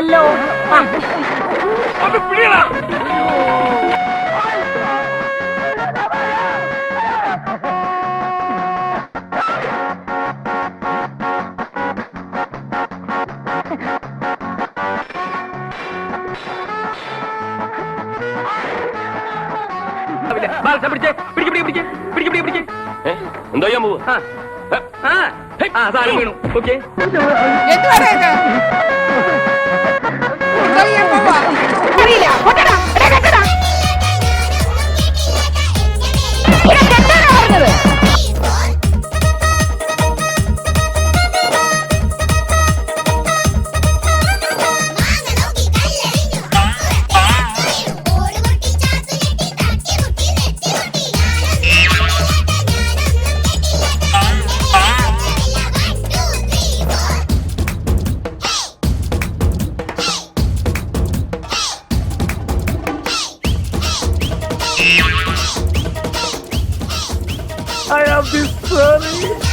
പോയല്ലോ എന്താ ചെയ്യാൻ പോവാ? ആ. സാധനം വീണു. ഓക്കെ. എന്തുവാ I am this sorry.